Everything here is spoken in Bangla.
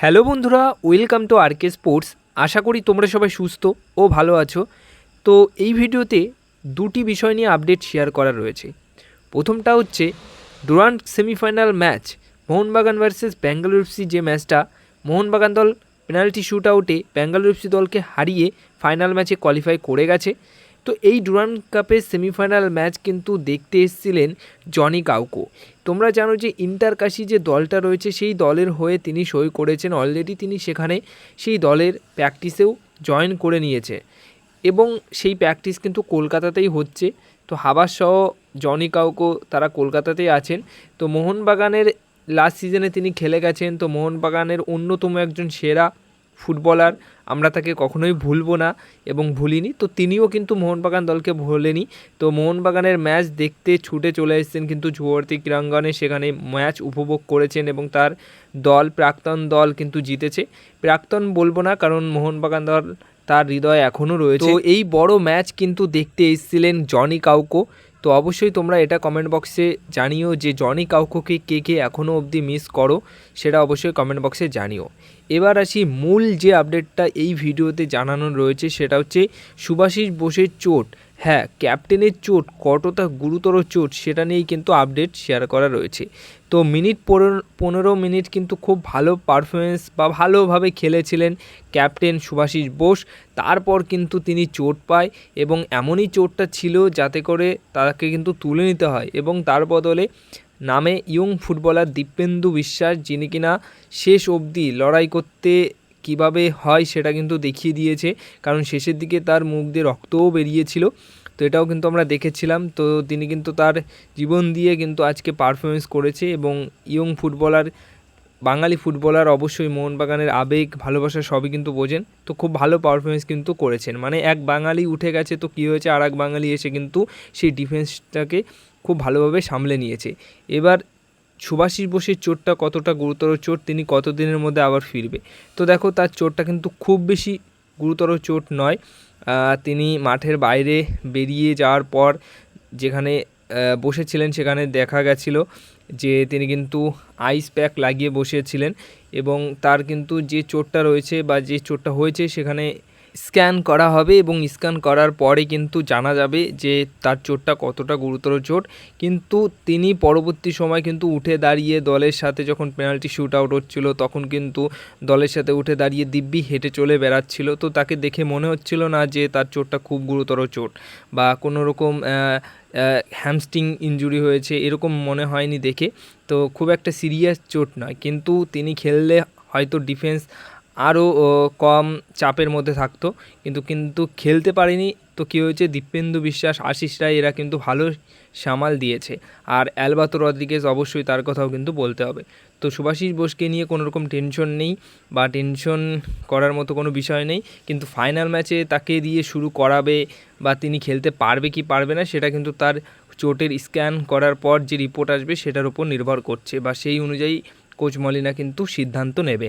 হ্যালো বন্ধুরা, welcome to R K sports. আশা করি তোমরা সবাই সুস্থ ও ভালো আছো। তো এই ভিডিওতে দুটি বিষয় নিয়ে আপডেট শেয়ার করা রয়েছে। প্রথমটা হচ্ছে Durand semifinal match Mohun Bagan versus Bangalore FC যে ম্যাচটা মোহনবাগান দল পেনাল্টি শ্যুট আউটে ব্যাঙ্গালোর এফসি দলকে হারিয়ে ফাইনাল ম্যাচে কোয়ালিফাই করে গেছে। তো এই ডুরান্ট কাপের সেমিফাইনাল ম্যাচ কিন্তু দেখতে এসেছিলেন জনি কাউকো। তোমরা জানো যে ইন্টার কাশি যে দলটা রয়েছে, সেই দলের হয়ে তিনি সই করেছেন। অলরেডি তিনি সেখানে সেই দলের প্র্যাকটিসেও জয়েন করে নিয়েছে। এবং সেই প্র্যাকটিস কিন্তু কলকাতাতেই হচ্ছে। তো হাবাস সহ জনি কাউকো তারা কলকাতাতেই আছেন। তো মোহনবাগানের লাস্ট সিজনে তিনি খেলে গেছেন। তো মোহনবাগানের অন্যতম একজন সেরা ফুটবলার আমরা তাকে কখনোই ভুলবো না এবং ভুলিনি। তো তিনিও কিন্তু মোহনবাগান দলকে ভোলেনি। তো মোহনবাগানের ম্যাচ দেখতে ছুটে চলে এসেছেন কিন্তু যুবর্তী ক্রীড়াঙ্গনে। সেখানে ম্যাচ উপভোগ করেছেন এবং তার দল প্রাক্তন দল কিন্তু জিতেছে। প্রাক্তন বলব না কারণ মোহনবাগান দল তার হৃদয় এখনও রয়েছে। তো এই বড় ম্যাচ কিন্তু দেখতে এসেছিলেন জনি কাউকো। তো অবশ্যই তোমরা এটা কমেন্ট বক্সে জানিও যে জনি কাউকোকে কে কে এখনও অবধি মিস করো, সেটা অবশ্যই কমেন্ট বক্সে জানিও। এবার আসি মূল যে আপডেটটা এই ভিডিওতে জানানো রয়েছে, সেটা হচ্ছে সুভাষিস বোসের চোট। হ্যাঁ ক্যাপ্টেনের চোট, কতটা গুরুতর চোট সেটা নিয়েই কিন্তু আপডেট শেয়ার করা রয়েছে। তো মিনিট পনেরো মিনিট কিন্তু খুব ভালো পারফরমেন্স বা ভালোভাবে খেলেছিলেন ক্যাপ্টেন সুভাষিস বোস। তারপর কিন্তু তিনি চোট পায় এবং এমনই চোটটা ছিল যাতে করে তাকে কিন্তু তুলে নিতে হয় এবং তার বদলে নামে ইয়ং ফুটবলার দীপেন্দু বিশ্বাস যিনি কিনা শেষ অবধি লড়াই করতে কীভাবে হয় সেটা কিন্তু দেখিয়ে দিয়েছে। কারণ শেষের দিকে তার মুখ দিয়ে রক্তও বেরিয়েছিল। তো এটাও কিন্তু আমরা দেখেছিলাম। তো তিনি কিন্তু তার জীবন দিয়ে কিন্তু আজকে পারফরমেন্স করেছে এবং ইয়ং ফুটবলার বাঙালি ফুটবলার অবশ্যই মোহনবাগানের আবেগ, ভালোবাসা সবই কিন্তু বোঝেন। তো খুব ভালো পারফরমেন্স কিন্তু করেছেন। মানে এক বাঙালি উঠে গেছে তো কী হয়েছে? আর এক বাঙালি এসে কিন্তু সেই ডিফেন্সটাকে খুব ভালোভাবে সামলে নিয়েছে। এবার সুভাষিস বোসের চোটটা কতটা গুরুতর চোট, তিনি কতদিনের মধ্যে আবার ফিরবে? তো দেখো, তার চোটটা কিন্তু খুব বেশি গুরুতর চোট নয়। তিনি মাঠের বাইরে বেরিয়ে যাওয়ার পর যেখানে বসেছিলেন সেখানে দেখা গেছিল যে তিনি কিন্তু আইস প্যাক লাগিয়ে বসেছিলেন এবং তার কিন্তু যে চোটটা রয়েছে বা যে চোটটা হয়েছে সেখানে স্ক্যান করা হবে এবং স্ক্যান করার পরে কিন্তু জানা যাবে যে তার চোটটা কতটা গুরুতর চোট। কিন্তু তিনি পরবর্তী সময় কিন্তু উঠে দাঁড়িয়ে দলের সাথে যখন পেনাল্টি শ্যুট আউট হচ্ছিল, তখন কিন্তু দলের সাথে উঠে দাঁড়িয়ে দিব্যি হেঁটে চলে বেড়াচ্ছিল। তো তাকে দেখে মনে হচ্ছিল না যে তার চোটটা খুব গুরুতর চোট বা কোনো রকম হ্যামস্টিং ইনজুরি হয়েছে এরকম মনে হয়নি দেখে। তো খুব একটা সিরিয়াস চোট নয়। কিন্তু তিনি খেললে হয়তো ডিফেন্স আরও কম চাপের মধ্যে থাকতো। কিন্তু কিন্তু খেলতে পারেনি তো কী হয়েছে? দীপেন্দু বিশ্বাস, আশিস রায় এরা কিন্তু ভালো সামাল দিয়েছে। আর অ্যালবাতো রদ্রিগেজ অবশ্যই তার কথাও কিন্তু বলতে হবে। তো সুভাষিস বোসকে নিয়ে কোনো রকম টেনশন নেই বা টেনশন করার মতো কোনো বিষয় নেই। কিন্তু ফাইনাল ম্যাচে তাকে দিয়ে শুরু করাবে বা তিনি খেলতে পারবে কি পারবে না, সেটা কিন্তু তার চোটের স্ক্যান করার পর যে রিপোর্ট আসবে সেটার উপর নির্ভর করছে বা সেই অনুযায়ী কোচ মলিনা কিন্তু সিদ্ধান্ত নেবে।